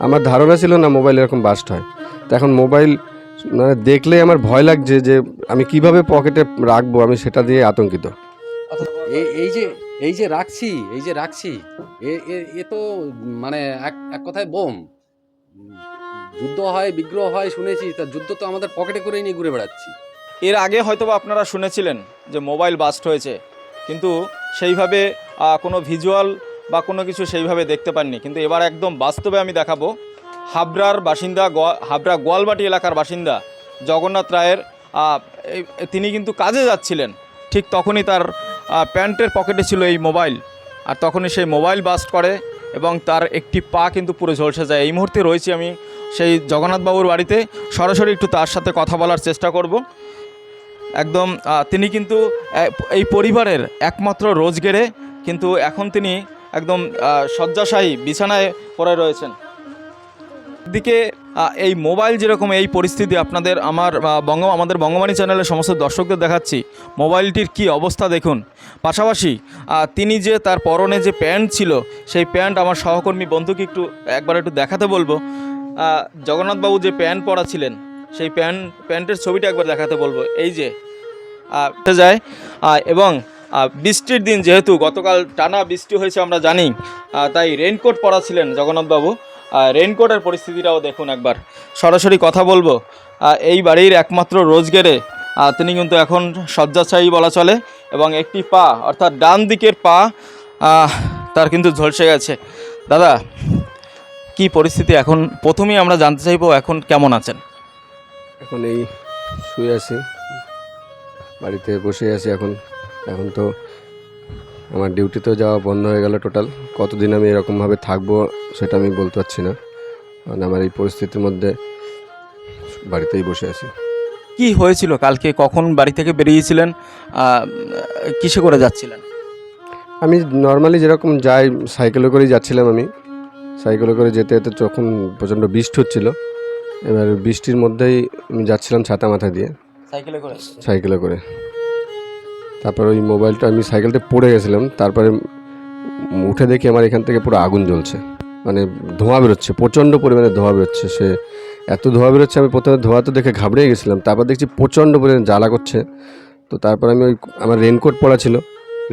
আমার ধারণা ছিল না মোবাইল এরকম বাস্ট হয়। তো এখন মোবাইল মানে দেখলেই আমার ভয় লাগছে যে আমি কীভাবে পকেটে রাখব আমি সেটা দিয়ে আতঙ্কিত। এই এই যে এই যে রাখছি এই যে রাখছি এ এ- এ তো মানে এক এক কথায় বোম। যুদ্ধ হয় বিগ্রহ হয় শুনেছি তা যুদ্ধ তো আমাদের পকেটে করেই নিয়ে ঘুরে বেড়াচ্ছি। এর আগে হয়তোবা আপনারা শুনেছিলেন যে মোবাইল বাস্ট হয়েছে কিন্তু সেইভাবে কোনো ভিজুয়াল বা কোনো কিছু সেইভাবে দেখতে পাননি। কিন্তু এবার একদম বাস্তবে আমি দেখাবো, হাবড়ার বাসিন্দা হাবড়া গোয়ালবাটি এলাকার বাসিন্দা জগন্নাথ রায়ের তিনি কিন্তু কাজে যাচ্ছিলেন। ঠিক তখনই তার প্যান্টের পকেটে ছিল এই মোবাইল। আর তখনই সেই মোবাইল বাস্ট করে এবং তার একটি পা কিন্তু পুরো ঝলসে যায়। এই মুহূর্তে রয়েছি আমি সেই জগন্নাথবাবুর বাড়িতে। সরাসরি একটু তার সাথে কথা বলার চেষ্টা করব। একদম তিনি কিন্তু এই পরিবারের একমাত্র রোজগেরে। কিন্তু এখন তিনি একদম শয্যাশায়ী বিছানায় পড়ে রয়েছেন। দিকে এই মোবাইল যেরকম এই পরিস্থিতি আপনাদের আমার বঙ্গ, আমাদের বঙ্গবাণী চ্যানেলের সমস্ত দর্শকদের দেখাচ্ছি, মোবাইলটির কি অবস্থা দেখুন। পাশাপাশি তিনি যে তার পরনে যে প্যান্ট ছিল, সেই প্যান্ট আমার সহকর্মী বন্ধুকে একটু, একবার একটু দেখাতে বলব। জগন্নাথবাবু যে প্যান্ট পরা ছিলেন সেই প্যান্ট, প্যান্টের ছবিটা একবার দেখাতে বলব। এই যে যায় এবং বৃষ্টির দিন যেহেতু গতকাল টানা বৃষ্টি হয়েছে আমরা জানি তাই রেইনকোট পরা ছিলেন জগন্নাথবাবু। আহ, রেইনকোটের পরিস্থিতিটাও দেখুন একবার। সরাসরি কথা বলব এই বাড়ির একমাত্র রোজগেরে তিনি কিন্তু এখন শয্যাশায়ী বলা চলে এবং একটি পা অর্থাৎ ডান দিকের পা তার কিন্তু ঝলসে গেছে। দাদা কি পরিস্থিতি এখন? প্রথমেই আমরা জানতে চাইব এখন কেমন আছেন? এখন এই শুয়ে আছি বাড়িতে বসে আছি এখন। এখন তো আমার ডিউটিতেও যাওয়া বন্ধ হয়ে গেল টোটাল কতদিন আমি এরকমভাবে থাকব সেটা আমি বলতে পারছি না। কারণ আমার এই পরিস্থিতির মধ্যে বাড়িতেই বসে আছি। কি হয়েছিল কালকে? কখন বাড়ি থেকে বেরিয়েছিলেন? কিসে করে যাচ্ছিলেন? আমি নর্মালি যেরকম যাই সাইকেলে করেই যাচ্ছিলাম আমি। সাইকেলে করে যেতে যেতে যখন প্রচণ্ড বৃষ্টি হচ্ছিল এবার বৃষ্টির মধ্যেই আমি যাচ্ছিলাম ছাতা মাথা দিয়ে। সাইকেলে করে? সাইকেলে করে। তারপর ওই মোবাইলটা আমি সাইকেলটা পড়ে গেছিলাম, তারপরে উঠে দেখি আমার এখান থেকে পুরো আগুন জ্বলছে। মানে ধোঁয়া বেরোচ্ছে, প্রচণ্ড পরিমাণে ধোঁয়া বেরোচ্ছে। সে এত ধোঁয়া বেরোচ্ছে, আমি প্রথমে ধোঁয়া তো দেখে ঘাবড়ে গেছিলাম, তারপর দেখছি প্রচণ্ড পরিমাণে জ্বালা করছে। তো তারপর আমি ওই আমার রেনকোট পরা ছিল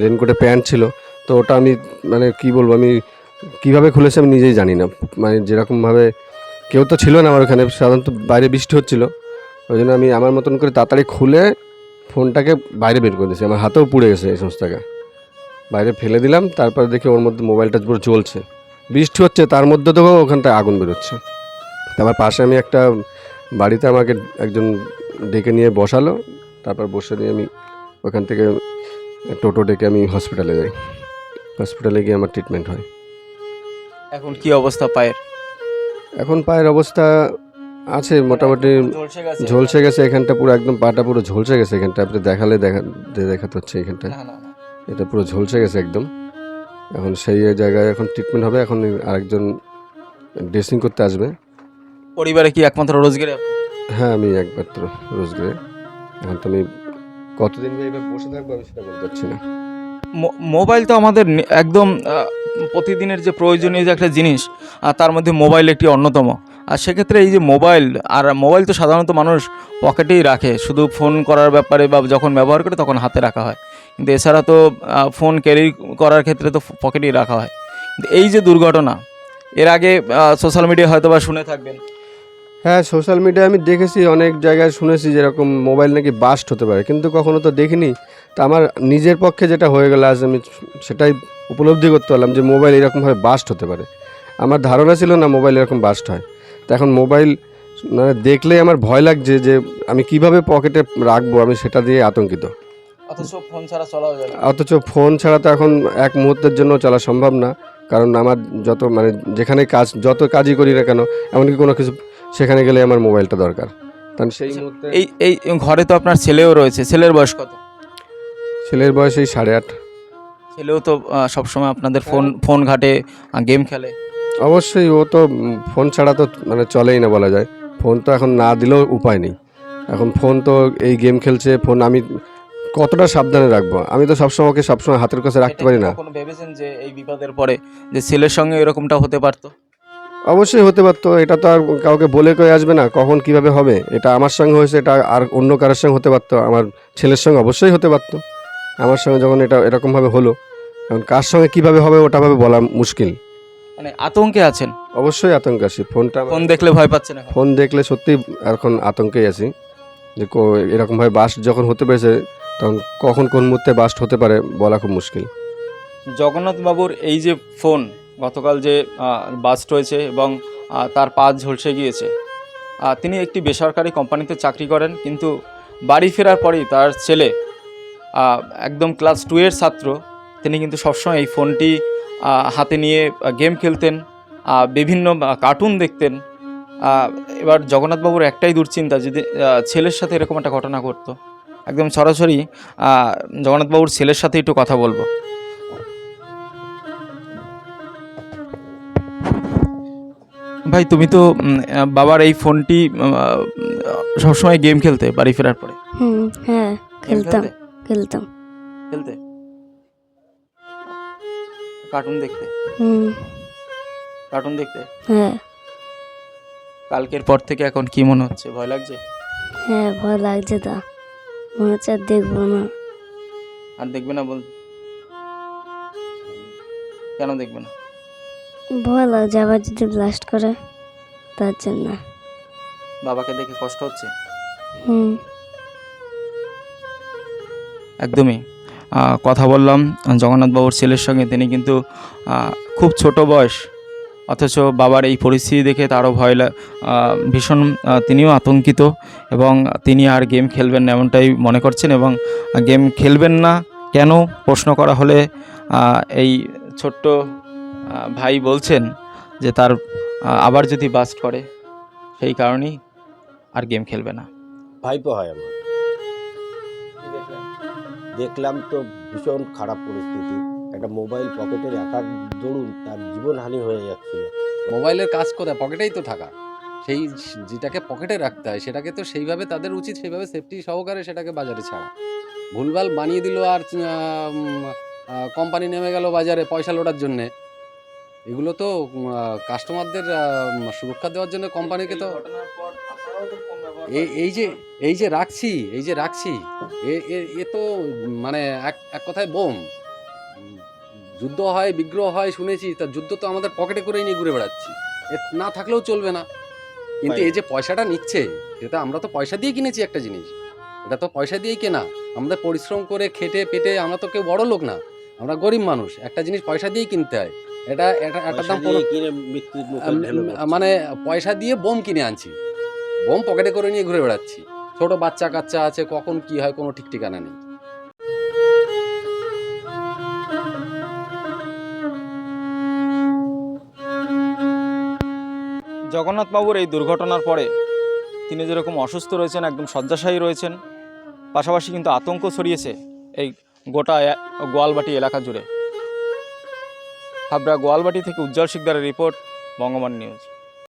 রেনকোটে প্যান্ট ছিল, তো ওটা আমি মানে কি বলব, আমি কীভাবে খুলেছি আমি নিজেই জানি না। মানে যেরকমভাবে কেউ তো ছিল না আমার ওখানে, সাধারণত বাইরে বৃষ্টি হচ্ছিল, ওই জন্য আমি আমার মতন করে তাড়াতাড়ি খুলে ফোনটাকে বাইরে বের করে দিয়েছি। আমার হাতেও পুড়ে গেছে এই সমস্ত বাইরে ফেলে দিলাম তারপরে দেখি ওর মধ্যে মোবাইলটা পুরো চলছে বৃষ্টি হচ্ছে তার মধ্যে তো ওখানটায় আগুন বেরোচ্ছে। তারপর পাশে আমি একটা বাড়িতে আমাকে একজন ডেকে নিয়ে বসালো। তারপর বসে নিয়ে আমি ওখান থেকে টোটো ডেকে আমি হসপিটালে যাই। হসপিটালে গিয়ে আমার ট্রিটমেন্ট হয়। এখন কি অবস্থা পায়ের? এখন পায়ের অবস্থা আছে মোটামুটি ঝলসে গেছে। এখানটা পুরো একদম পাটা পুরো ঝলসে গেছে এখানটা। আপনি দেখালে দেখা দেখাতে হচ্ছে না। এটা পুরো ঝলসে গেছে একদম। এখন সেই জায়গায় এখন ট্রিটমেন্ট হবে এখন আরেকজন ড্রেসিং করতে আসবে। পরিবারে কি একমাত্র রোজগারে? হ্যাঁ আমি একমাত্র রোজগারে। এখন তো আমি কতদিন এইভাবে বসে থাকব আমি সেটা বলতে পারছি না। মোবাইল তো আমাদের একদম প্রতিদিনের যে প্রয়োজনীয় যে একটা জিনিস, আর তার মধ্যে মোবাইল একটি অন্যতম। আর সেক্ষেত্রে এই যে মোবাইল, আর মোবাইল তো সাধারণত মানুষ পকেটেই রাখে। শুধু ফোন করার ব্যাপারে বা যখন ব্যবহার করে তখন হাতে রাখা হয়। কিন্তু এছাড়া তো ফোন ক্যারি করার ক্ষেত্রে তো পকেটেই রাখা হয়। এই যে দুর্ঘটনা, এর আগে সোশ্যাল মিডিয়া হয়তো বা শুনে থাকবেন। হ্যাঁ সোশ্যাল মিডিয়ায় আমি দেখেছি অনেক জায়গায় শুনেছি যেরকম মোবাইল নাকি বাস্ট হতে পারে কিন্তু কখনো তো দেখিনি। তা আমার নিজের পক্ষে যেটা হয়ে গেল আজ আমি সেটাই উপলব্ধি করতে পারলাম যে মোবাইল এরকমভাবে বাস্ট হতে পারে। আমার ধারণা ছিল না মোবাইল এরকম বাস্ট হয়। তো এখন মোবাইল মানে দেখলেই আমার ভয় লাগছে যে আমি কীভাবে পকেটে রাখব আমি সেটা দিয়ে আতঙ্কিত। অথচ ফোন ছাড়া যায় অথচ ফোন ছাড়া তো এখন এক মুহূর্তের জন্য চলা সম্ভব না কারণ আমার যত মানে যেখানে কাজ যত কাজই করি না কেন এমনকি কোনো কিছু সেখানে গেলে আমার মোবাইলটা দরকার। কারণ সেই মুহূর্তে এই এই ঘরে তো আপনার ছেলেও রয়েছে। ছেলের বয়স কত? ছেলের বয়স এই সাড়ে আট। ছেলেও তো সবসময় আপনাদের ফোন ফোন ঘাটে গেম খেলে। অবশ্যই ও তো ফোন ছাড়া তো মানে চলেই না বলা যায়। ফোন তো এখন না দিলেও উপায় নেই। এখন ফোন তো এই গেম খেলছে ফোন আমি কতটা সাবধানে রাখব? আমি তো সবসময় ওকে সবসময় হাতের কাছে রাখতে পারি না। ভেবেছেন যে এই বিপদের পরে যে ছেলের সঙ্গে এরকমটা হতে পারতো? অবশ্যই হতে পারতো এটা তো আর কাউকে বলে কয়ে আসবে না কখন কীভাবে হবে এটা আমার সঙ্গে হয়েছে এটা আর অন্য কারোর সঙ্গে হতে পারতো আমার ছেলের সঙ্গে অবশ্যই হতে পারতো আমার সঙ্গে যখন এটা এরকমভাবে হলো এখন কার সঙ্গে কীভাবে হবে ওটাভাবে বলা মুশকিল। মানে আতঙ্কে আছেন? অবশ্যই আতঙ্ক আছি ফোনটা ফোন দেখলে ভয় পাচ্ছেন না ফোন দেখলে সত্যি এখন আতঙ্কেই আছি যে এরকমভাবে বাস্ট যখন হতে পেরেছে তখন কখন কোন মুহূর্তে বাস্ট হতে পারে বলা খুব মুশকিল। জগন্নাথ বাবুর এই যে ফোন গতকাল যে বাস্ট হয়েছে এবং তার পা ঝলসে গিয়েছে। তিনি একটি বেসরকারি কোম্পানিতে চাকরি করেন, কিন্তু বাড়ি ফেরার পরেই তার ছেলে একদম ক্লাস টু এর ছাত্র, তিনি কিন্তু সবসময় এই ফোনটি হাতে নিয়ে গেম খেলতেন বিভিন্ন কার্টুন দেখতেন। এবার জগন্নাথবাবুর একটাই দুশ্চিন্তা যদি ছেলের সাথে এরকম একটা ঘটনা ঘটতো। একদম সরাসরি জগন্নাথবাবুর ছেলের সাথে একটু কথা বলব। ভাই তুমি তো বাবার এই ফোনটি সবসময় গেম খেলতে বাড়ি ফেরার পরে। হুম হ্যাঁ খেলতাম খেলতাম। খেলতে? কার্টুন দেখতে? হুম। কার্টুন দেখতে? হ্যাঁ। কালকের পর থেকে এখন কি মনে হচ্ছে? ভয় লাগছে? হ্যাঁ ভয় লাগছে তা। মনে হচ্ছে আর দেখব না। আর দেখবে না বল? কেন দেখবে না? ভয় লাগছে আবার যদি ব্লাস্ট করে তার জন্য। বাবাকে দেখে কষ্ট হচ্ছে? হুম। একদমই। কথা বললাম জগন্নাথবাবুর ছেলের সঙ্গে তিনি কিন্তু খুব ছোট বয়স অথচ বাবার এই পরিস্থিতি দেখে তারও ভয় ভীষণ তিনিও আতঙ্কিত এবং তিনি আর গেম খেলবেন না এমনটাই মনে করছেন এবং গেম খেলবেন না কেন? প্রশ্ন করা হলে এই ছোট্ট ভাই বলছেন যে তার আবার যদি বাস্ট করে সেই কারণেই আর গেম খেলবে না। ভাইপো হয় আমার। দেখলাম তো ভীষণ খারাপ পরিস্থিতি। একটা মোবাইল পকেটের রাখার দরুন তার জীবনহানি হয়ে যাচ্ছিল। মোবাইলের কাজ কোথায় পকেটেই তো থাকা। সেই যেটাকে পকেটে রাখতে হয় সেটাকে তো সেইভাবে তাদের উচিত সেইভাবে সেফটি সহকারে সেটাকে বাজারে ছাড়া। ভুলভাল বানিয়ে দিল আর কোম্পানি নেমে গেল বাজারে পয়সা লোটার জন্যে। এগুলো তো কাস্টমারদের সুরক্ষা দেওয়ার জন্য কোম্পানিকে তো এই এই যে এই যে রাখছি এই যে রাখছি এ এ- এ তো মানে এক এক কথায় বোম। যুদ্ধ হয় বিগ্রহ হয় শুনেছি তা যুদ্ধ তো আমাদের পকেটে করেই নিয়ে ঘুরে বেড়াচ্ছি। এ না থাকলেও চলবে না। কিন্তু এই যে পয়সাটা নিচ্ছে এটা আমরা তো পয়সা দিয়ে কিনেছি একটা জিনিস। এটা তো পয়সা দিয়েই কেনা। আমাদের পরিশ্রম করে খেটে পেটে আমরা তো কেউ বড় লোক না। আমরা গরিব মানুষ। একটা জিনিস পয়সা দিয়েই কিনতে হয়। এটা এটা একটা দাম। মানে পয়সা দিয়ে বোম কিনে আনছি। বোম পকেটে করে নিয়ে ঘুরে বেড়াচ্ছি। ছোট বাচ্চা কাচ্চা আছে কখন কি হয় কোনো ঠিক ঠিকানা নেই। জগন্নাথবাবুর এই দুর্ঘটনার পরে তিনি যেরকম অসুস্থ রয়েছেন একদম শয্যাশায়ী রয়েছেন পাশাপাশি কিন্তু আতঙ্ক ছড়িয়েছে এই গোটা গোয়ালবাটি এলাকা জুড়ে। হাবড়া গোয়ালবাটি থেকে উজ্জ্বল শিকদারের রিপোর্ট বঙ্গমান নিউজ।